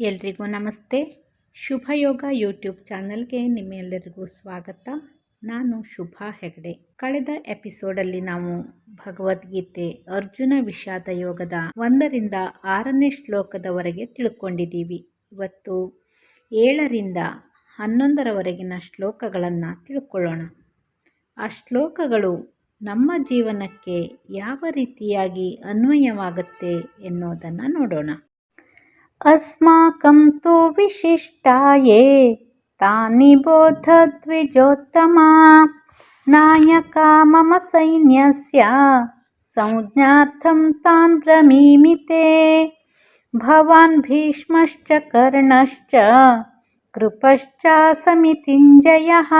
ಎಲ್ರಿಗೂ ನಮಸ್ತೆ. ಶುಭಯೋಗ ಯೂಟ್ಯೂಬ್ ಚಾನಲ್ಗೆ ನಿಮ್ಮೆಲ್ಲರಿಗೂ ಸ್ವಾಗತ. ನಾನು ಶುಭಾ ಹೆಗಡೆ. ಕಳೆದ ಎಪಿಸೋಡಲ್ಲಿ ನಾವು ಭಗವದ್ಗೀತೆ ಅರ್ಜುನ ವಿಷಾದ ಯೋಗದ ಒಂದರಿಂದ ಆರನೇ ಶ್ಲೋಕದವರೆಗೆ ತಿಳ್ಕೊಂಡಿದ್ದೀವಿ. ಇವತ್ತು ಏಳರಿಂದ ಹನ್ನೊಂದರವರೆಗಿನ ಶ್ಲೋಕಗಳನ್ನು ತಿಳ್ಕೊಳ್ಳೋಣ. ಆ ಶ್ಲೋಕಗಳು ನಮ್ಮ ಜೀವನಕ್ಕೆ ಯಾವ ರೀತಿಯಾಗಿ ಅನ್ವಯವಾಗುತ್ತೆ ಎನ್ನುವುದನ್ನು ನೋಡೋಣ. अस्माकं तु विशिष्टाये तानि बोधद्विजोत्तमा। नायका मम सैन्यस्य संज्ञार्थं तान् ब्रमीमि ते भवान् भीष्मश्च कर्णश्च कृपश्च समितिञ्जयः।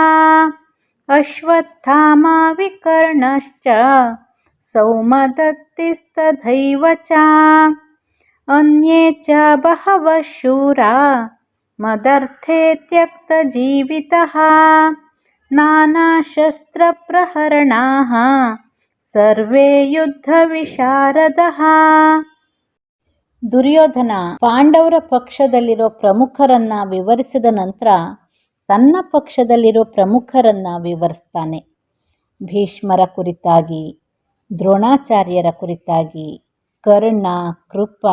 अश्वत्थामा विकर्णश्च सौमदत्तिस्तथैव च अन्ये च बहवः शूरा मदर्थे त्यक्तजीवितः नानाशस्त्रप्रहरणाः ಸರ್ವೇ ಯುದ್ಧ ವಿಶಾರದಃ ದುರ್ಯೋಧನ ಪಾಂಡವರ ಪಕ್ಷದಲ್ಲಿರೋ ಪ್ರಮುಖರನ್ನ ವಿವರಿಸಿದ ನಂತರ ತನ್ನ ಪಕ್ಷದಲ್ಲಿರೋ ಪ್ರಮುಖರನ್ನ ವಿವರಿಸ್ತಾನೆ ಭೀಷ್ಮರ ಕುರಿತಾಗಿ ದ್ರೋಣಾಚಾರ್ಯರ ಕುರಿತಾಗಿ ಕರ್ಣ ಕೃಪ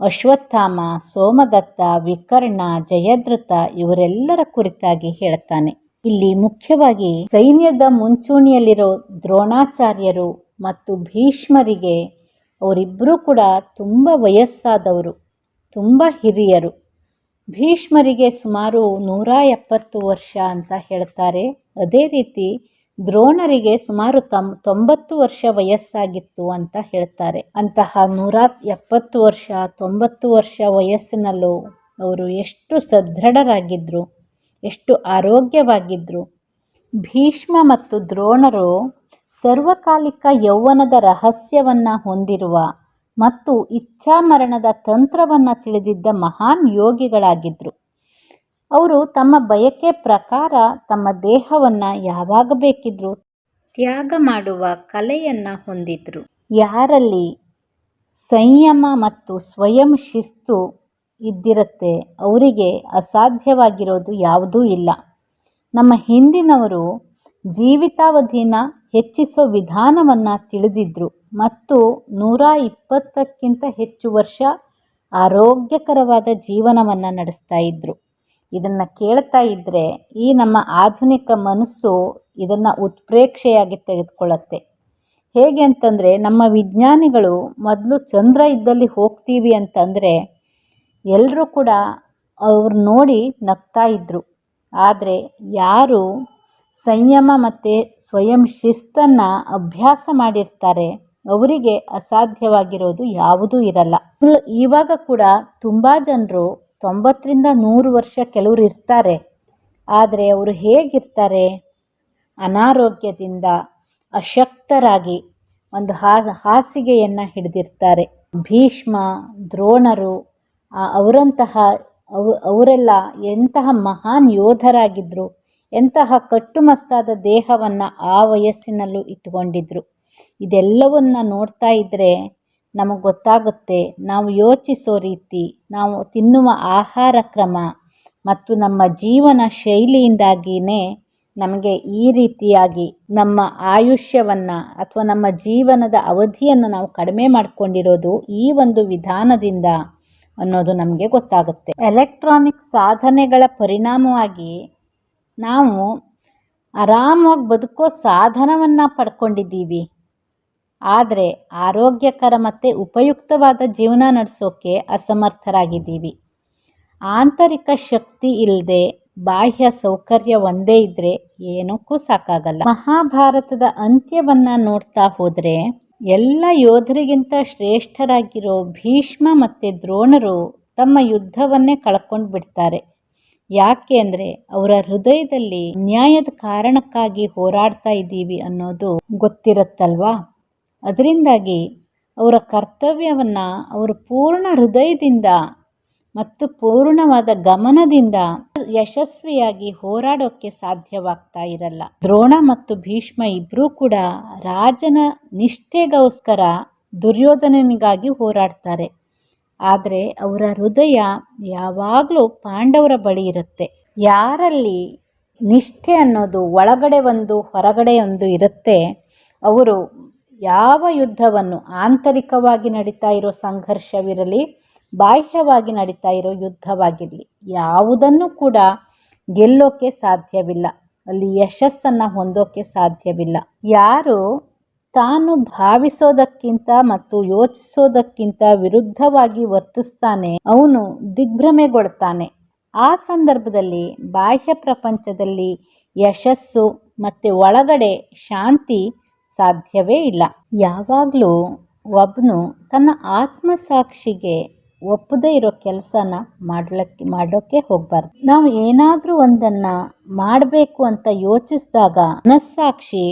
ಅಶ್ವತ್ಥಾಮ, ಸೋಮದತ್ತ, ವಿಕರ್ಣ ಜಯದೃತ ಇವರೆಲ್ಲರ ಕುರಿತಾಗಿ ಹೇಳ್ತಾನೆ ಇಲ್ಲಿ ಮುಖ್ಯವಾಗಿ ಸೈನ್ಯದ ಮುಂಚೂಣಿಯಲ್ಲಿರೋ ದ್ರೋಣಾಚಾರ್ಯರು ಮತ್ತು ಭೀಷ್ಮರಿಗೆ ಅವರಿಬ್ಬರೂ ಕೂಡ ತುಂಬ ವಯಸ್ಸಾದವರು, ತುಂಬ ಹಿರಿಯರು. ಭೀಷ್ಮರಿಗೆ ಸುಮಾರು ನೂರ ಎಪ್ಪತ್ತು ವರ್ಷ ಅಂತ ಹೇಳ್ತಾರೆ. ಅದೇ ರೀತಿ ದ್ರೋಣರಿಗೆ ಸುಮಾರು ತಮ್, ತೊಂಬತ್ತು ವರ್ಷ ವಯಸ್ಸಾಗಿತ್ತು ಅಂತ ಹೇಳ್ತಾರೆ. ಅಂತಹ ನೂರ ಎಪ್ಪತ್ತು ವರ್ಷ, ತೊಂಬತ್ತು ವರ್ಷ ವಯಸ್ಸಿನಲ್ಲೂ ಅವರು ಎಷ್ಟು ಸದೃಢರಾಗಿದ್ದರು ಎಷ್ಟು ಆರೋಗ್ಯವಾಗಿದ್ದರು ಭೀಷ್ಮ ಮತ್ತು ದ್ರೋಣರು ಸರ್ವಕಾಲಿಕ ಯೌವನದ ರಹಸ್ಯವನ್ನು ಹೊಂದಿರುವ ಮತ್ತು ಇಚ್ಛಾಮರಣದ ತಂತ್ರವನ್ನು ತಿಳಿದಿದ್ದ ಮಹಾನ್ ಯೋಗಿಗಳಾಗಿದ್ದರು ಅವರು ತಮ್ಮ ಬಯಕೆ ಪ್ರಕಾರ ತಮ್ಮ ದೇಹವನ್ನು ಯಾವಾಗ ಬೇಕಿದ್ರೂ ತ್ಯಾಗ ಮಾಡುವ ಕಲೆಯನ್ನು ಹೊಂದಿದ್ರು. ಯಾರಲ್ಲಿ ಸಂಯಮ ಮತ್ತು ಸ್ವಯಂ ಶಿಸ್ತು ಇದ್ದಿರುತ್ತೆ ಅವರಿಗೆ ಅಸಾಧ್ಯವಾಗಿರೋದು ಯಾವುದೂ ಇಲ್ಲ. ನಮ್ಮ ಹಿಂದಿನವರು ಜೀವಿತಾವಧಿನ ಹೆಚ್ಚಿಸೋ ವಿಧಾನವನ್ನು ತಿಳಿದಿದ್ರು ಮತ್ತು ನೂರ ಇಪ್ಪತ್ತಕ್ಕಿಂತ ಹೆಚ್ಚು ವರ್ಷ ಆರೋಗ್ಯಕರವಾದ ಜೀವನವನ್ನು ನಡೆಸ್ತಾ ಇದ್ದರು ಇದನ್ನು ಕೇಳ್ತಾ ಇದ್ದರೆ ಈ ನಮ್ಮ ಆಧುನಿಕ ಮನಸ್ಸು ಇದನ್ನು ಉತ್ಪ್ರೇಕ್ಷೆಯಾಗಿ ತೆಗೆದುಕೊಳ್ಳುತ್ತೆ. ಹೇಗೆ ಅಂತಂದರೆ ನಮ್ಮ ವಿಜ್ಞಾನಿಗಳು ಮೊದಲು ಚಂದ್ರ ಇದ್ದಲ್ಲಿ ಹೋಗ್ತೀವಿ ಅಂತಂದರೆ ಎಲ್ಲರೂ ಕೂಡ ಅವ್ರು ನೋಡಿ ನಗ್ತಾ ಇದ್ದರು ಆದರೆ ಯಾರು ಸಂಯಮ ಮತ್ತು ಸ್ವಯಂ ಶಿಸ್ತನ್ನು ಅಭ್ಯಾಸ ಮಾಡಿರ್ತಾರೆ ಅವರಿಗೆ ಅಸಾಧ್ಯವಾಗಿರೋದು ಯಾವುದೂ ಇರಲ್ಲ. ಇವಾಗ ಕೂಡ ತುಂಬ ಜನರು ತೊಂಬತ್ತರಿಂದ ನೂರು ವರ್ಷ ಕೆಲವರು ಇರ್ತಾರೆ. ಆದರೆ ಅವರು ಹೇಗಿರ್ತಾರೆ? ಅನಾರೋಗ್ಯದಿಂದ ಅಶಕ್ತರಾಗಿ ಒಂದು ಹಾಸಿಗೆಯನ್ನು ಹಿಡಿದಿರ್ತಾರೆ. ಭೀಷ್ಮ, ದ್ರೋಣರು ಅವರಂತಹ ಅವ, ಅವರೆಲ್ಲ ಎಂತಹ ಮಹಾನ್ ಯೋಧರಾಗಿದ್ದರು ಎಂತಹ ಕಟ್ಟುಮಸ್ತಾದ ದೇಹವನ್ನು ಆ ವಯಸ್ಸಿನಲ್ಲೂ ಇಟ್ಟುಕೊಂಡಿದ್ರು ಇದೆಲ್ಲವನ್ನು ನೋಡ್ತಾ ಇದ್ದರೆ ನಮಗೆ ಗೊತ್ತಾಗುತ್ತೆ. ನಾವು ಯೋಚಿಸೋ ರೀತಿ, ನಾವು ತಿನ್ನುವ ಆಹಾರ ಕ್ರಮ ಮತ್ತು ನಮ್ಮ ಜೀವನ ಶೈಲಿಯಿಂದಾಗಿಯೇ ನಮಗೆ ಈ ರೀತಿಯಾಗಿ ನಮ್ಮ ಆಯುಷ್ಯವನ್ನು ಅಥವಾ ನಮ್ಮ ಜೀವನದ ಅವಧಿಯನ್ನು ನಾವು ಕಡಿಮೆ ಮಾಡಿಕೊಂಡಿರೋದು ಈ ಒಂದು ವಿಧಾನದಿಂದ ಅನ್ನೋದು ನಮಗೆ ಗೊತ್ತಾಗುತ್ತೆ. ಎಲೆಕ್ಟ್ರಾನಿಕ್ ಸಾಧನೆಗಳ ಪರಿಣಾಮವಾಗಿ ನಾವು ಆರಾಮವಾಗಿ ಬದುಕೋ ಸಾಧನವನ್ನು ಪಡ್ಕೊಂಡಿದ್ದೀವಿ. ಆದರೆ ಆರೋಗ್ಯಕರ ಮತ್ತು ಉಪಯುಕ್ತವಾದ ಜೀವನ ನಡೆಸೋಕ್ಕೆ ಅಸಮರ್ಥರಾಗಿದ್ದೀವಿ. ಆಂತರಿಕ ಶಕ್ತಿ ಇಲ್ಲದೆ ಬಾಹ್ಯ ಸೌಕರ್ಯ ಒಂದೇ ಇದ್ದರೆ ಏನಕ್ಕೂ ಸಾಕಾಗಲ್ಲ. ಮಹಾಭಾರತದ ಅಂತ್ಯವನ್ನು ನೋಡ್ತಾ ಹೋದರೆ ಎಲ್ಲ ಯೋಧರಿಗಿಂತ ಶ್ರೇಷ್ಠರಾಗಿರೋ ಭೀಷ್ಮ ಮತ್ತು ದ್ರೋಣರು ತಮ್ಮ ಯುದ್ಧವನ್ನೇ ಕಳ್ಕೊಂಡು ಬಿಡ್ತಾರೆ. ಯಾಕೆ ಅಂದರೆ ಅವರ ಹೃದಯದಲ್ಲಿ ನ್ಯಾಯದ ಕಾರಣಕ್ಕಾಗಿ ಹೋರಾಡ್ತಾ ಇದ್ದೀವಿ ಅನ್ನೋದು ಗೊತ್ತಿರುತ್ತಲ್ವಾ? ಅದರಿಂದಾಗಿ ಅವರ ಕರ್ತವ್ಯವನ್ನು ಅವರು ಪೂರ್ಣ ಹೃದಯದಿಂದ ಮತ್ತು ಪೂರ್ಣವಾದ ಗಮನದಿಂದ ಯಶಸ್ವಿಯಾಗಿ ಹೋರಾಡೋಕ್ಕೆ ಸಾಧ್ಯವಾಗ್ತಾ ಇರಲ್ಲ. ದ್ರೋಣ ಮತ್ತು ಭೀಷ್ಮ ಇಬ್ಬರೂ ಕೂಡ ರಾಜನ ನಿಷ್ಠೆಗೋಸ್ಕರ ದುರ್ಯೋಧನನಿಗಾಗಿ ಹೋರಾಡ್ತಾರೆ. ಆದರೆ ಅವರ ಹೃದಯ ಯಾವಾಗಲೂ ಪಾಂಡವರ ಬಳಿ ಇರುತ್ತೆ. ಯಾರಲ್ಲಿ ನಿಷ್ಠೆ ಅನ್ನೋದು ಒಳಗಡೆ ಒಂದು ಹೊರಗಡೆ ಒಂದು ಇರುತ್ತೆ, ಅವರು ಯಾವ ಯುದ್ಧವನ್ನು ಆಂತರಿಕವಾಗಿ ನಡೀತಾ ಇರೋ ಸಂಘರ್ಷವಿರಲಿ, ಬಾಹ್ಯವಾಗಿ ನಡೀತಾ ಇರೋ ಯುದ್ಧವಾಗಿರಲಿ, ಯಾವುದನ್ನು ಕೂಡ ಗೆಲ್ಲೋಕ್ಕೆ ಸಾಧ್ಯವಿಲ್ಲ. ಅಲ್ಲಿ ಯಶಸ್ಸನ್ನು ಹೊಂದೋಕ್ಕೆ ಸಾಧ್ಯವಿಲ್ಲ. ಯಾರು ತಾನು ಭಾವಿಸೋದಕ್ಕಿಂತ ಮತ್ತು ಯೋಚಿಸೋದಕ್ಕಿಂತ ವಿರುದ್ಧವಾಗಿ ವರ್ತಿಸ್ತಾನೆ, ಅವನು ದಿಗ್ಭ್ರಮೆಗೊಳ್ತಾನೆ. ಆ ಸಂದರ್ಭದಲ್ಲಿ ಬಾಹ್ಯ ಪ್ರಪಂಚದಲ್ಲಿ ಯಶಸ್ಸು ಮತ್ತು ಒಳಗಡೆ ಶಾಂತಿ ಸಾಧ್ಯವೇ ಇಲ್ಲ. ಯಾವಾಗಲೂ ಒಬ್ಬನು ತನ್ನ ಆತ್ಮಸಾಕ್ಷಿಗೆ ಒಪ್ಪದೇ ಇರೋ ಕೆಲಸನ ಮಾಡ್ಲಕ್ಕೆ ಮಾಡೋಕ್ಕೆ ಹೋಗಬಾರ್ದು. ನಾವು ಏನಾದರೂ ಒಂದನ್ನು ಮಾಡಬೇಕು ಅಂತ ಯೋಚಿಸಿದಾಗ ಮನಸ್ಸಾಕ್ಷಿ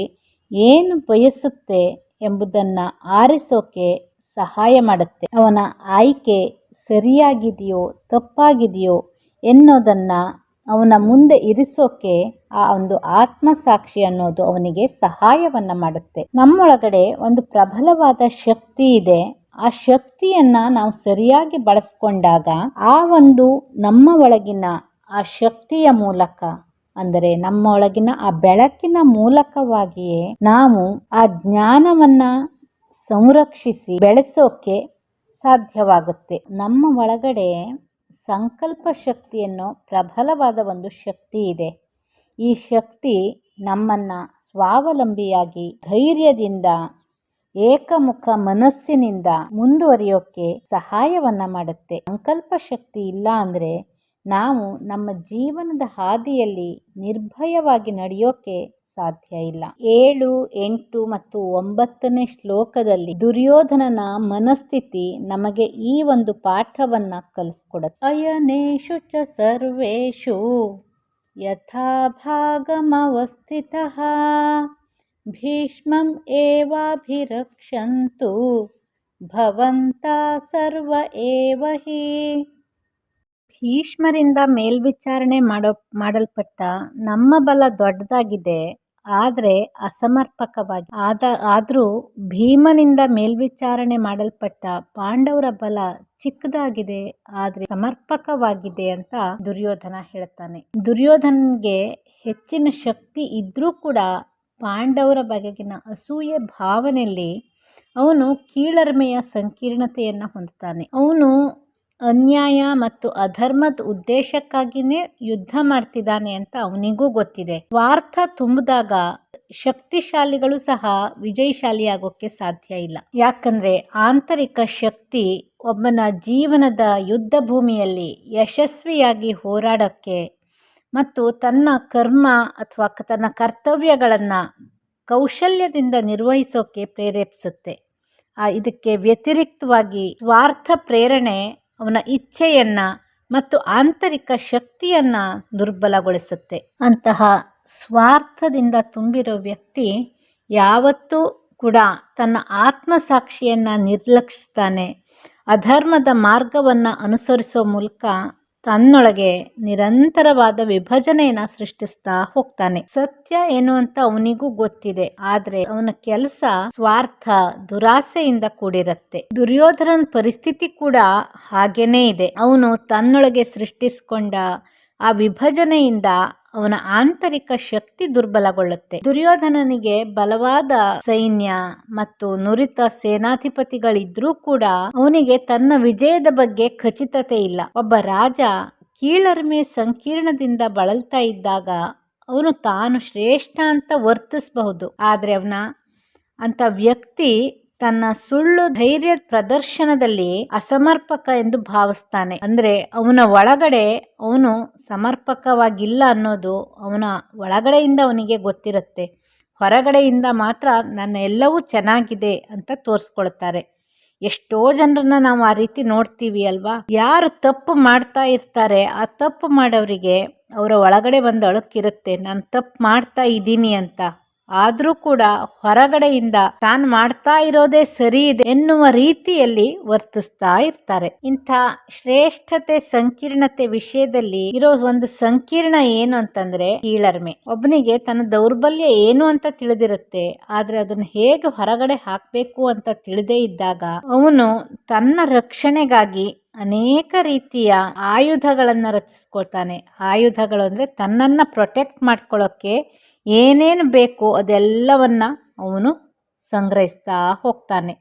ಏನು ಬಯಸುತ್ತೆ ಎಂಬುದನ್ನು ಆರಿಸೋಕೆ ಸಹಾಯ ಮಾಡುತ್ತೆ. ಅವನ ಆಯ್ಕೆ ಸರಿಯಾಗಿದೆಯೋ ತಪ್ಪಾಗಿದೆಯೋ ಎನ್ನೋದನ್ನು ಅವನ ಮುಂದೆ ಇರಿಸೋಕೆ ಆ ಒಂದು ಆತ್ಮಸಾಕ್ಷಿ ಅನ್ನೋದು ಅವನಿಗೆ ಸಹಾಯವನ್ನು ಮಾಡುತ್ತೆ. ನಮ್ಮೊಳಗಡೆ ಒಂದು ಪ್ರಬಲವಾದ ಶಕ್ತಿ ಇದೆ. ಆ ಶಕ್ತಿಯನ್ನ ನಾವು ಸರಿಯಾಗಿ ಬಳಸ್ಕೊಂಡಾಗ ಆ ಒಂದು ನಮ್ಮ ಒಳಗಿನ ಆ ಶಕ್ತಿಯ ಮೂಲಕ ಅಂದರೆ ನಮ್ಮ ಒಳಗಿನ ಆ ಬೆಳಕಿನ ಮೂಲಕವಾಗಿಯೇ ನಾವು ಆ ಜ್ಞಾನವನ್ನ ಸಂರಕ್ಷಿಸಿ ಬೆಳೆಸೋಕೆ ಸಾಧ್ಯವಾಗುತ್ತೆ. ನಮ್ಮ ಒಳಗಡೆ ಸಂಕಲ್ಪ ಶಕ್ತಿ ಅನ್ನೋ ಪ್ರಬಲವಾದ ಒಂದು ಶಕ್ತಿ ಇದೆ. ಈ ಶಕ್ತಿ ನಮ್ಮನ್ನು ಸ್ವಾವಲಂಬಿಯಾಗಿ ಧೈರ್ಯದಿಂದ, ಏಕಮುಖ ಮನಸ್ಸಿನಿಂದ ಮುಂದುವರಿಯೋಕೆ ಸಹಾಯವನ್ನ ಮಾಡುತ್ತೆ. ಸಂಕಲ್ಪ ಶಕ್ತಿ ಇಲ್ಲ ಅಂದರೆ ನಾವು ನಮ್ಮ ಜೀವನದ ಹಾದಿಯಲ್ಲಿ ನಿರ್ಭಯವಾಗಿ ನಡೆಯೋಕೆ ಸಾಧ್ಯ ಇಲ್ಲ. ಏಳು, ಎಂಟು ಮತ್ತು ಒಂಬತ್ತನೇ ಶ್ಲೋಕದಲ್ಲಿ ದುರ್ಯೋಧನನ ಮನಸ್ಥಿತಿ ನಮಗೆ ಈ ಒಂದು ಪಾಠವನ್ನ ಕಲಿಸ್ಕೊಡುತ್ತೆ. ಅಯನೇಶು ಚ ಸರ್ವೇಶು ಯಥಾ ಭಾಗಮವಸ್ಥಿತಃ ಭೀಷ್ಮಂ ಏವಾಭಿರಕ್ಷಂತು ಭವಂತ ಸರ್ವ ಏವ ಭೀಷ್ಮರಿಂದ ಮೇಲ್ವಿಚಾರಣೆ ಮಾಡೋ, ಮಾಡಲ್ಪಟ್ಟ ನಮ್ಮ ಬಲ ದೊಡ್ಡದಾಗಿದೆ. ಆದರೆ ಅಸಮರ್ಪಕವಾಗಿ ಆದ, ಆದರೂ ಭೀಮನಿಂದ ಮೇಲ್ವಿಚಾರಣೆ ಮಾಡಲ್ಪಟ್ಟ ಪಾಂಡವರ ಬಲ ಚಿಕ್ಕದಾಗಿದೆ, ಆದರೆ ಸಮರ್ಪಕವಾಗಿದೆ ಅಂತ ದುರ್ಯೋಧನ ಹೇಳ್ತಾನೆ. ದುರ್ಯೋಧನ್ಗೆ ಹೆಚ್ಚಿನ ಶಕ್ತಿ ಇದ್ರೂ ಕೂಡ ಪಾಂಡವರ ಬಗೆಗಿನ ಅಸೂಯೆ ಭಾವನೆಯಲ್ಲಿ ಅವನು ಕೀಳರ್ಮೆಯ ಸಂಕೀರ್ಣತೆಯನ್ನು ಹೊಂದುತ್ತಾನೆ. ಅವನು ಅನ್ಯಾಯ ಮತ್ತು ಅಧರ್ಮದ ಉದ್ದೇಶಕ್ಕಾಗಿನೇ ಯುದ್ಧ ಮಾಡ್ತಿದ್ದಾನೆ ಅಂತ ಅವನಿಗೂ ಗೊತ್ತಿದೆ. ಸ್ವಾರ್ಥ ತುಂಬಿದಾಗ ಶಕ್ತಿಶಾಲಿಗಳು ಸಹ ವಿಜಯಶಾಲಿ ಆಗೋಕ್ಕೆ ಸಾಧ್ಯ ಇಲ್ಲ. ಯಾಕಂದ್ರೆ ಆಂತರಿಕ ಶಕ್ತಿ ಒಬ್ಬನ ಜೀವನದ ಯುದ್ಧ ಭೂಮಿಯಲ್ಲಿ ಯಶಸ್ವಿಯಾಗಿ ಹೋರಾಡೋಕ್ಕೆ ಮತ್ತು ತನ್ನ ಕರ್ಮ ಅಥವಾ ತನ್ನ ಕರ್ತವ್ಯಗಳನ್ನು ಕೌಶಲ್ಯದಿಂದ ನಿರ್ವಹಿಸೋಕೆ ಪ್ರೇರೇಪಿಸುತ್ತೆ. ಇದಕ್ಕೆ ವ್ಯತಿರಿಕ್ತವಾಗಿ ಸ್ವಾರ್ಥ ಪ್ರೇರಣೆ ಅವನ ಇಚ್ಛೆಯನ್ನು ಮತ್ತು ಆಂತರಿಕ ಶಕ್ತಿಯನ್ನು ದುರ್ಬಲಗೊಳಿಸುತ್ತೆ. ಅಂತಹ ಸ್ವಾರ್ಥದಿಂದ ತುಂಬಿರೋ ವ್ಯಕ್ತಿ ಯಾವತ್ತೂ ಕೂಡ ತನ್ನ ಆತ್ಮಸಾಕ್ಷಿಯನ್ನು ನಿರ್ಲಕ್ಷಿಸ್ತಾನೆ. ಅಧರ್ಮದ ಮಾರ್ಗವನ್ನು ಅನುಸರಿಸೋ ಮೂಲಕ ತನ್ನೊಳಗೆ ನಿರಂತರವಾದ ವಿಭಜನೆಯನ್ನ ಸೃಷ್ಟಿಸ್ತಾ ಹೋಗ್ತಾನೆ. ಸತ್ಯ ಏನು ಅಂತ ಅವನಿಗೂ ಗೊತ್ತಿದೆ. ಆದ್ರೆ ಅವನ ಕೆಲಸ ಸ್ವಾರ್ಥ, ದುರಾಸೆಯಿಂದ ಕೂಡಿರತ್ತೆ. ದುರ್ಯೋಧನನ ಪರಿಸ್ಥಿತಿ ಕೂಡ ಹಾಗೇನೇ ಇದೆ. ಅವನು ತನ್ನೊಳಗೆ ಸೃಷ್ಟಿಸಿಕೊಂಡ ಆ ವಿಭಜನೆಯಿಂದ ಅವನ ಆಂತರಿಕ ಶಕ್ತಿ ದುರ್ಬಲಗೊಳ್ಳುತ್ತೆ. ದುರ್ಯೋಧನನಿಗೆ ಬಲವಾದ ಸೈನ್ಯ ಮತ್ತು ನುರಿತ ಸೇನಾಧಿಪತಿಗಳಿದ್ರೂ ಕೂಡ ಅವನಿಗೆ ತನ್ನ ವಿಜಯದ ಬಗ್ಗೆ ಖಚಿತತೆ ಇಲ್ಲ. ಒಬ್ಬ ರಾಜ ಕೀಳರ್ಮೆ ಸಂಕೀರ್ಣದಿಂದ ಬಳಲ್ತಾ ಇದ್ದಾಗ ಅವನು ತಾನು ಶ್ರೇಷ್ಠ ಅಂತ ವರ್ತಿಸಬಹುದು. ಆದರೆ ಅವನ ಅಂತ ವ್ಯಕ್ತಿ ತನ್ನ ಸುಳ್ಳು ಧೈರ್ಯ ಪ್ರದರ್ಶನದಲ್ಲಿ ಅಸಮರ್ಪಕ ಎಂದು ಭಾವಿಸ್ತಾನೆ. ಅಂದ್ರೆ ಅವನ ಒಳಗಡೆ ಅವನು ಸಮರ್ಪಕವಾಗಿಲ್ಲ ಅನ್ನೋದು ಅವನ ಒಳಗಡೆಯಿಂದ ಅವನಿಗೆ ಗೊತ್ತಿರುತ್ತೆ. ಹೊರಗಡೆಯಿಂದ ಮಾತ್ರ ನನ್ನ ಎಲ್ಲವೂ ಚೆನ್ನಾಗಿದೆ ಅಂತ ತೋರಿಸ್ಕೊಳ್ತಾರೆ. ಎಷ್ಟೋ ಜನರನ್ನ ನಾವು ಆ ರೀತಿ ನೋಡ್ತೀವಿ ಅಲ್ವಾ? ಯಾರು ತಪ್ಪು ಮಾಡ್ತಾ ಇರ್ತಾರೆ, ಆ ತಪ್ಪು ಮಾಡೋರಿಗೆ ಅವರ ಒಳಗಡೆ ಒಂದು ಅಳುಕಿರುತ್ತೆ ನಾನು ತಪ್ಪು ಮಾಡ್ತಾ ಇದ್ದೀನಿ ಅಂತ. ಆದರೂ ಕೂಡ ಹೊರಗಡೆಯಿಂದ ತಾನು ಮಾಡ್ತಾ ಇರೋದೇ ಸರಿ ಇದೆ ಎನ್ನುವ ರೀತಿಯಲ್ಲಿ ವರ್ತಿಸ್ತಾ ಇರ್ತಾರೆ. ಇಂಥ ಶ್ರೇಷ್ಠತೆ, ಸಂಕೀರ್ಣತೆ ವಿಷಯದಲ್ಲಿ ಇರೋ ಒಂದು ಸಂಕೀರ್ಣ ಏನು ಅಂತಂದ್ರೆ ಕೀಳರ್ಮೆ. ಒಬ್ಬನಿಗೆ ತನ್ನ ದೌರ್ಬಲ್ಯ ಏನು ಅಂತ ತಿಳಿದಿರುತ್ತೆ, ಆದ್ರೆ ಅದನ್ನ ಹೇಗೆ ಹೊರಗಡೆ ಹಾಕ್ಬೇಕು ಅಂತ ತಿಳಿದೇ ಇದ್ದಾಗ ಅವನು ತನ್ನ ರಕ್ಷಣೆಗಾಗಿ ಅನೇಕ ರೀತಿಯ ಆಯುಧಗಳನ್ನು ರಚಿಸ್ಕೊಳ್ತಾನೆ. ಆಯುಧಗಳು ಅಂದರೆ ತನ್ನನ್ನು ಪ್ರೊಟೆಕ್ಟ್ ಮಾಡ್ಕೊಳ್ಳೋಕ್ಕೆ ಏನೇನು ಬೇಕೋ ಅದೆಲ್ಲವನ್ನ ಅವನು ಸಂಗ್ರಹಿಸ್ತಾ ಹೋಗ್ತಾನೆ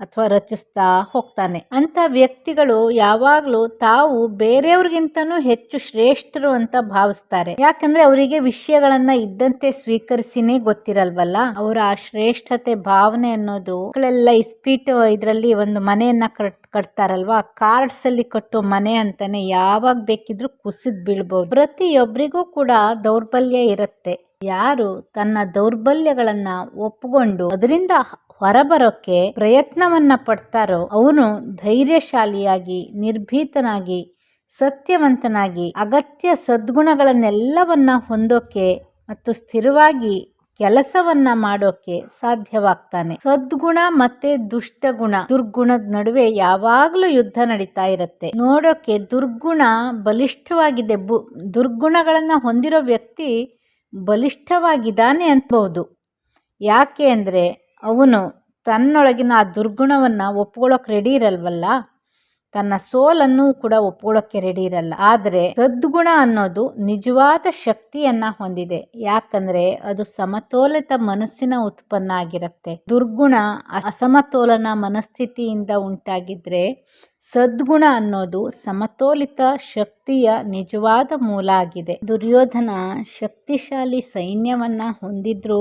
ಅಥವಾ ರಚಿಸ್ತಾ ಹೋಗ್ತಾನೆ. ಅಂಥ ವ್ಯಕ್ತಿಗಳು ಯಾವಾಗಲೂ ತಾವು ಬೇರೆಯವ್ರಿಗಿಂತನೂ ಹೆಚ್ಚು ಶ್ರೇಷ್ಠರು ಅಂತ ಭಾವಿಸ್ತಾರೆ. ಯಾಕಂದ್ರೆ ಅವರಿಗೆ ವಿಷಯಗಳನ್ನ ಇದ್ದಂತೆ ಸ್ವೀಕರಿಸಿನೇ ಗೊತ್ತಿರಲ್ವಲ್ಲ? ಅವರ ಆ ಶ್ರೇಷ್ಠತೆ ಭಾವನೆ ಅನ್ನೋದು ಮಕ್ಕಳೆಲ್ಲ ಇಸ್ಪೀಟ್ ಇದರಲ್ಲಿ ಒಂದು ಮನೆಯನ್ನ ಕಟ್, ಕಟ್ತಾರಲ್ವಾ? ಕಾರ್ಡ್ಸ್ ಅಲ್ಲಿ ಕಟ್ಟೋ ಮನೆ ಅಂತಾನೆ ಯಾವಾಗ ಬೇಕಿದ್ರೂ ಕುಸಿದ್ ಬೀಳ್ಬೋದು. ಪ್ರತಿಯೊಬ್ಬರಿಗೂ ಕೂಡ ದೌರ್ಬಲ್ಯ ಇರುತ್ತೆ. ಯಾರು ತನ್ನ ದೌರ್ಬಲ್ಯಗಳನ್ನ ಒಪ್ಪಿಕೊಂಡು ಅದರಿಂದ ಹೊರಬರೋಕ್ಕೆ ಪ್ರಯತ್ನವನ್ನ ಪಡ್ತಾರೋ ಅವನು ಧೈರ್ಯಶಾಲಿಯಾಗಿ, ನಿರ್ಭೀತನಾಗಿ, ಸತ್ಯವಂತನಾಗಿ, ಅಗತ್ಯ ಸದ್ಗುಣಗಳನ್ನೆಲ್ಲವನ್ನ ಹೊಂದೋಕೆ ಮತ್ತು ಸ್ಥಿರವಾಗಿ ಕೆಲಸವನ್ನ ಮಾಡೋಕೆ ಸಾಧ್ಯವಾಗ್ತಾನೆ. ಸದ್ಗುಣ ಮತ್ತೆ ದುಷ್ಟಗುಣ, ದುರ್ಗುಣದ ನಡುವೆ ಯಾವಾಗಲೂ ಯುದ್ಧ ನಡೀತಾ ಇರುತ್ತೆ. ನೋಡೋಕೆ ದುರ್ಗುಣ ಬಲಿಷ್ಠವಾಗಿದೆ. ದುರ್ಗುಣಗಳನ್ನ ಹೊಂದಿರೋ ವ್ಯಕ್ತಿ ಬಲಿಷ್ಠವಾಗಿದ್ದಾನೆ ಅಂತಬಹುದು ಯಾಕೆ ಅಂದರೆ ಅವನು ತನ್ನೊಳಗಿನ ಆ ದುರ್ಗುಣವನ್ನು ಒಪ್ಕೊಳ್ಳೋಕೆ ರೆಡಿ ಇರಲ್ವಲ್ಲ? ತನ್ನ ಸೋಲನ್ನು ಕೂಡ ಒಪ್ಕೊಳ್ಳೋಕ್ಕೆ ರೆಡಿ ಇರಲ್ಲ. ಆದರೆ ಸದ್ಗುಣ ಅನ್ನೋದು ನಿಜವಾದ ಶಕ್ತಿಯನ್ನ ಹೊಂದಿದೆ. ಯಾಕಂದ್ರೆ ಅದು ಸಮತೋಲಿತ ಮನಸ್ಸಿನ ಉತ್ಪನ್ನ ಆಗಿರುತ್ತೆ. ದುರ್ಗುಣ ಅಸಮತೋಲನ ಮನಸ್ಥಿತಿಯಿಂದ ಉಂಟಾಗಿದ್ರೆ ಸದ್ಗುಣ ಅನ್ನೋದು ಸಮತೋಲಿತ ಶಕ್ತಿಯ ನಿಜವಾದ ಮೂಲ ಆಗಿದೆ ದುರ್ಯೋಧನ ಶಕ್ತಿಶಾಲಿ ಸೈನ್ಯವನ್ನು ಹೊಂದಿದ್ರು,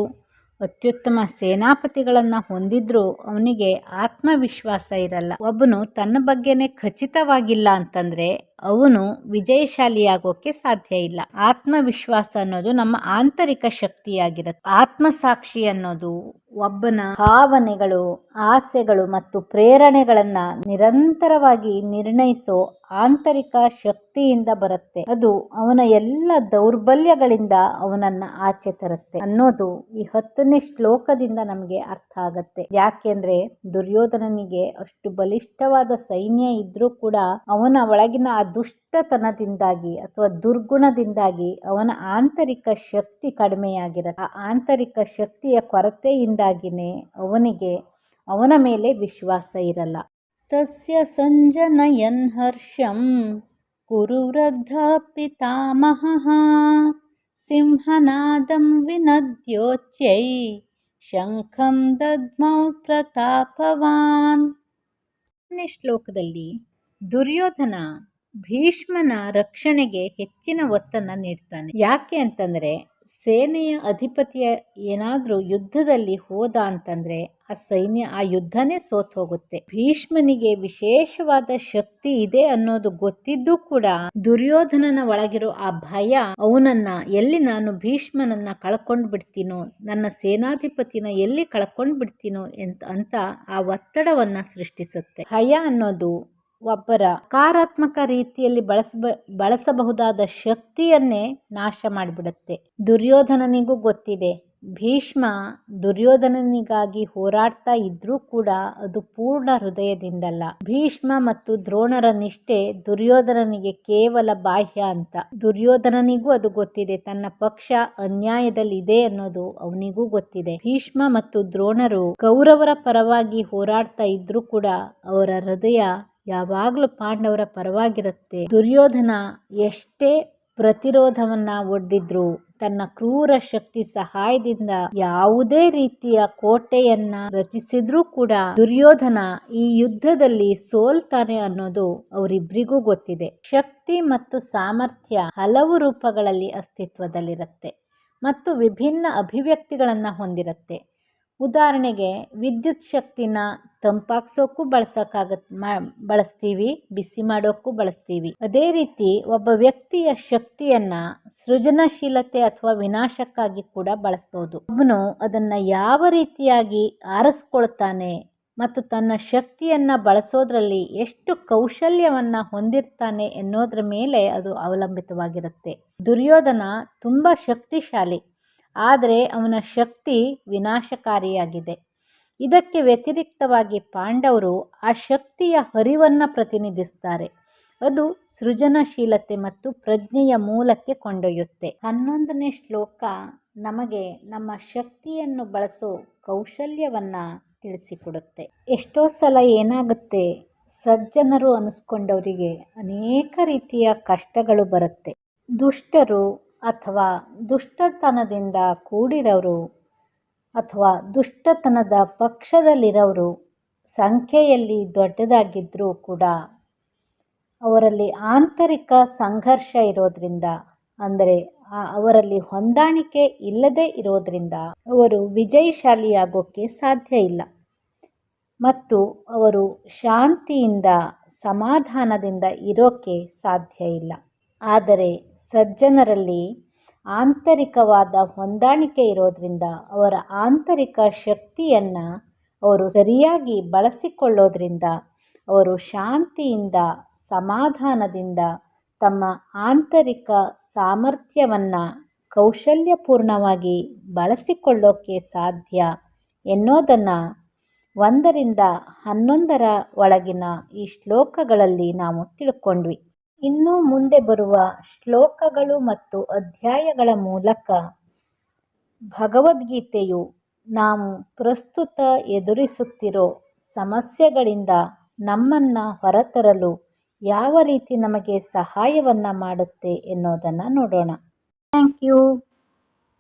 ಅತ್ಯುತ್ತಮ ಸೇನಾಪತಿಗಳನ್ನು ಹೊಂದಿದ್ರೂ ಅವನಿಗೆ ಆತ್ಮವಿಶ್ವಾಸ ಇರಲ್ಲ. ಒಬ್ಬನು ತನ್ನ ಬಗ್ಗೆನೇ ಖಚಿತವಾಗಿಲ್ಲ ಅಂತಂದ್ರೆ ಅವನು ವಿಜಯಶಾಲಿಯಾಗೋಕ್ಕೆ ಸಾಧ್ಯ ಇಲ್ಲ. ಆತ್ಮವಿಶ್ವಾಸ ಅನ್ನೋದು ನಮ್ಮ ಆಂತರಿಕ ಶಕ್ತಿಯಾಗಿರುತ್ತೆ. ಆತ್ಮಸಾಕ್ಷಿ ಅನ್ನೋದು ಒಬ್ಬನ ಭಾವನೆಗಳು, ಆಸೆಗಳು ಮತ್ತು ಪ್ರೇರಣೆಗಳನ್ನ ನಿರಂತರವಾಗಿ ನಿರ್ಣಯಿಸೋ ಆಂತರಿಕ ಶಕ್ತಿಯಿಂದ ಬರುತ್ತೆ. ಅದು ಅವನ ಎಲ್ಲ ದೌರ್ಬಲ್ಯಗಳಿಂದ ಅವನನ್ನ ಆಚೆ ತರುತ್ತೆ ಅನ್ನೋದು ಈ ಹತ್ತನೇ ಶ್ಲೋಕದಿಂದ ನಮಗೆ ಅರ್ಥ ಆಗತ್ತೆ. ಯಾಕೆಂದ್ರೆ ದುರ್ಯೋಧನನಿಗೆ ಅಷ್ಟು ಬಲಿಷ್ಠವಾದ ಸೈನ್ಯ ಇದ್ರೂ ಕೂಡ ಅವನ ಒಳಗಿನ ಆ ದುಷ್ಟತನದಿಂದಾಗಿ ಅಥವಾ ದುರ್ಗುಣದಿಂದಾಗಿ ಅವನ ಆಂತರಿಕ ಶಕ್ತಿ ಕಡಿಮೆಯಾಗಿರುತ್ತೆ. ಆ ಆಂತರಿಕ ಶಕ್ತಿಯ ಕೊರತೆಯಿಂದಾಗಿನೇ ಅವನಿಗೆ ಅವನ ಮೇಲೆ ವಿಶ್ವಾಸ ಇರಲ್ಲ. ತಸ್ಯ ಸಂಜನಯನ್ ಹರ್ಷಂ ಕುರು ವೃದ್ಧ ಪಿತಾಮಹಃ ಸಿಂಹನಾದಂ ವಿನದ್ಯೋಚ್ಯೈ ಶಂಖಂ ದದ್ಮೌ ಪ್ರತಾಪವಾನ್. ಶ್ಲೋಕದಲ್ಲಿ ದುರ್ಯೋಧನ ಭೀಷ್ಮನ ರಕ್ಷಣೆಗೆ ಹೆಚ್ಚಿನ ಒತ್ತನ್ನು ನೀಡ್ತಾನೆ. ಯಾಕೆ ಅಂತಂದರೆ, ಸೇನೆಯ ಅಧಿಪತಿಯ ಏನಾದರೂ ಯುದ್ಧದಲ್ಲಿ ಹೋದ ಅಂತಂದರೆ, ಆ ಸೈನ್ಯ ಆ ಯುದ್ಧನೇ ಸೋತ್ ಹೋಗುತ್ತೆ. ಭೀಷ್ಮನಿಗೆ ವಿಶೇಷವಾದ ಶಕ್ತಿ ಇದೆ ಅನ್ನೋದು ಗೊತ್ತಿದ್ದು ಕೂಡ, ದುರ್ಯೋಧನನ ಒಳಗಿರೋ ಆ ಭಯ, ಅವನನ್ನ ಎಲ್ಲಿ ನಾನು ಭೀಷ್ಮನನ್ನ ಕಳ್ಕೊಂಡು ಬಿಡ್ತೀನೋ, ನನ್ನ ಸೇನಾಧಿಪತಿನ ಎಲ್ಲಿ ಕಳ್ಕೊಂಡು ಬಿಡ್ತೀನೋ ಅಂತ ಆ ಒತ್ತಡವನ್ನ ಸೃಷ್ಟಿಸುತ್ತೆ. ಭಯ ಅನ್ನೋದು ಒಬ್ಬರ ಕಾರಾತ್ಮಕ ರೀತಿಯಲ್ಲಿ ಬಳಸಬ, ಬಳಸಬಹುದಾದ ಶಕ್ತಿಯನ್ನೇ ನಾಶ ಮಾಡಿಬಿಡುತ್ತೆ. ದುರ್ಯೋಧನನಿಗೂ ಗೊತ್ತಿದೆ. ಭೀಷ್ಮ ದುರ್ಯೋಧನನಿಗಾಗಿ ಹೋರಾಡ್ತಾ ಇದ್ರೂ ಕೂಡ ಅದು ಪೂರ್ಣ ಹೃದಯದಿಂದಲ್ಲ. ಭೀಷ್ಮ ಮತ್ತು ದ್ರೋಣರ ನಿಷ್ಠೆ ದುರ್ಯೋಧನನಿಗೆ ಕೇವಲ ಬಾಹ್ಯ ಅಂತ. ದುರ್ಯೋಧನನಿಗೂ ಅದು ಗೊತ್ತಿದೆ. ತನ್ನ ಪಕ್ಷ ಅನ್ಯಾಯದಲ್ಲಿದೆ ಅನ್ನೋದು ಅವನಿಗೂ ಗೊತ್ತಿದೆ. ಭೀಷ್ಮ ಮತ್ತು ದ್ರೋಣರು ಕೌರವರ ಪರವಾಗಿ ಹೋರಾಡ್ತಾ ಇದ್ರೂ ಕೂಡ ಅವರ ಹೃದಯ ಯಾವಾಗಲೂ ಪಾಂಡವರ ಪರವಾಗಿರುತ್ತೆ. ದುರ್ಯೋಧನ ಎಷ್ಟೇ ಪ್ರತಿರೋಧವನ್ನ ಒಡ್ಡಿದ್ರು ತನ್ನ ಕ್ರೂರ ಶಕ್ತಿ ಸಹಾಯದಿಂದ ಯಾವುದೇ ರೀತಿಯ ಕೋಟೆಯನ್ನ ರಚಿಸಿದ್ರೂ ಕೂಡ ದುರ್ಯೋಧನ ಈ ಯುದ್ಧದಲ್ಲಿ ಸೋಲ್ತಾನೆ ಅನ್ನೋದು ಅವರಿಬ್ಬರಿಗೂ ಗೊತ್ತಿದೆ. ಶಕ್ತಿ ಮತ್ತು ಸಾಮರ್ಥ್ಯ ಹಲವು ರೂಪಗಳಲ್ಲಿ ಅಸ್ತಿತ್ವದಲ್ಲಿರುತ್ತೆ ಮತ್ತು ವಿಭಿನ್ನ ಅಭಿವ್ಯಕ್ತಿಗಳನ್ನ ಹೊಂದಿರುತ್ತೆ. ಉದಾಹರಣೆಗೆ ವಿದ್ಯುತ್ ಶಕ್ತಿನ ತಂಪಾಗ್ಸೋಕ್ಕೂ ಬಳಸೋಕ್ಕಾಗತ್ ಬಳಸ್ತೀವಿ, ಬಿಸಿ ಮಾಡೋಕ್ಕೂ ಬಳಸ್ತೀವಿ. ಅದೇ ರೀತಿ ಒಬ್ಬ ವ್ಯಕ್ತಿಯ ಶಕ್ತಿಯನ್ನ ಸೃಜನಶೀಲತೆ ಅಥವಾ ವಿನಾಶಕ್ಕಾಗಿ ಕೂಡ ಬಳಸ್ಬೋದು. ಒಬ್ಬನು ಅದನ್ನ ಯಾವ ರೀತಿಯಾಗಿ ಆರಿಸ್ಕೊಳ್ತಾನೆ ಮತ್ತು ತನ್ನ ಶಕ್ತಿಯನ್ನ ಬಳಸೋದ್ರಲ್ಲಿ ಎಷ್ಟು ಕೌಶಲ್ಯವನ್ನ ಹೊಂದಿರ್ತಾನೆ ಎನ್ನೋದ್ರ ಮೇಲೆ ಅದು ಅವಲಂಬಿತವಾಗಿರುತ್ತೆ. ದುರ್ಯೋಧನ ತುಂಬ ಶಕ್ತಿಶಾಲಿ. ಆದರೆ ಅವನ ಶಕ್ತಿ ವಿನಾಶಕಾರಿಯಾಗಿದೆ. ಇದಕ್ಕೆ ವ್ಯತಿರಿಕ್ತವಾಗಿ ಪಾಂಡವರು ಆ ಶಕ್ತಿಯ ಹರಿವನ್ನು ಪ್ರತಿನಿಧಿಸ್ತಾರೆ. ಅದು ಸೃಜನಶೀಲತೆ ಮತ್ತು ಪ್ರಜ್ಞೆಯ ಮೂಲಕ್ಕೆ ಕೊಂಡೊಯ್ಯುತ್ತೆ. ಹನ್ನೊಂದನೇ ಶ್ಲೋಕ ನಮಗೆ ನಮ್ಮ ಶಕ್ತಿಯನ್ನು ಬಳಸೋ ಕೌಶಲ್ಯವನ್ನು ತಿಳಿಸಿಕೊಡುತ್ತೆ. ಎಷ್ಟೋ ಸಲ ಏನಾಗುತ್ತೆ? ಸಜ್ಜನರು ಅನಿಸ್ಕೊಂಡವರಿಗೆ ಅನೇಕ ರೀತಿಯ ಕಷ್ಟಗಳು ಬರುತ್ತೆ. ದುಷ್ಟರು ಅಥವಾ ದುಷ್ಟತನದಿಂದ ಕೂಡಿರೋರು ಅಥವಾ ದುಷ್ಟತನದ ಪಕ್ಷದಲ್ಲಿರೋರು ಸಂಖ್ಯೆಯಲ್ಲಿ ದೊಡ್ಡದಾಗಿದ್ದರೂ ಕೂಡ ಅವರಲ್ಲಿ ಆಂತರಿಕ ಸಂಘರ್ಷ ಇರೋದರಿಂದ, ಅಂದರೆ ಅವರಲ್ಲಿ ಹೊಂದಾಣಿಕೆ ಇಲ್ಲದೇ ಇರೋದರಿಂದ ಅವರು ವಿಜಯಶಾಲಿಯಾಗೋಕ್ಕೆ ಸಾಧ್ಯ ಇಲ್ಲ. ಮತ್ತು ಅವರು ಶಾಂತಿಯಿಂದ, ಸಮಾಧಾನದಿಂದ ಇರೋಕ್ಕೆ ಸಾಧ್ಯ ಇಲ್ಲ. ಆದರೆ ಸಜ್ಜನರಲ್ಲಿ ಆಂತರಿಕವಾದ ಹೊಂದಾಣಿಕೆ ಇರೋದರಿಂದ ಅವರ ಆಂತರಿಕ ಶಕ್ತಿಯನ್ನು ಅವರು ಸರಿಯಾಗಿ ಬಳಸಿಕೊಳ್ಳೋದ್ರಿಂದ ಅವರು ಶಾಂತಿಯಿಂದ, ಸಮಾಧಾನದಿಂದ ತಮ್ಮ ಆಂತರಿಕ ಸಾಮರ್ಥ್ಯವನ್ನು ಕೌಶಲ್ಯಪೂರ್ಣವಾಗಿ ಬಳಸಿಕೊಳ್ಳೋಕ್ಕೆ ಸಾಧ್ಯ ಎನ್ನೋದನ್ನು ಒಂದರಿಂದ ಹನ್ನೊಂದರ ಒಳಗಿನ ಈ ಶ್ಲೋಕಗಳಲ್ಲಿ ನಾವು ತಿಳ್ಕೊಂಡ್ವಿ. ಇನ್ನು ಮುಂದೆ ಬರುವ ಶ್ಲೋಕಗಳು ಮತ್ತು ಅಧ್ಯಾಯಗಳ ಮೂಲಕ ಭಗವದ್ಗೀತೆಯು ನಾವು ಪ್ರಸ್ತುತ ಎದುರಿಸುತ್ತಿರೋ ಸಮಸ್ಯೆಗಳಿಂದ ನಮ್ಮನ್ನು ಹೊರತರಲು ಯಾವ ರೀತಿ ನಮಗೆ ಸಹಾಯವನ್ನು ಮಾಡುತ್ತೆ ಎನ್ನೋದನ್ನು ನೋಡೋಣ. Thank you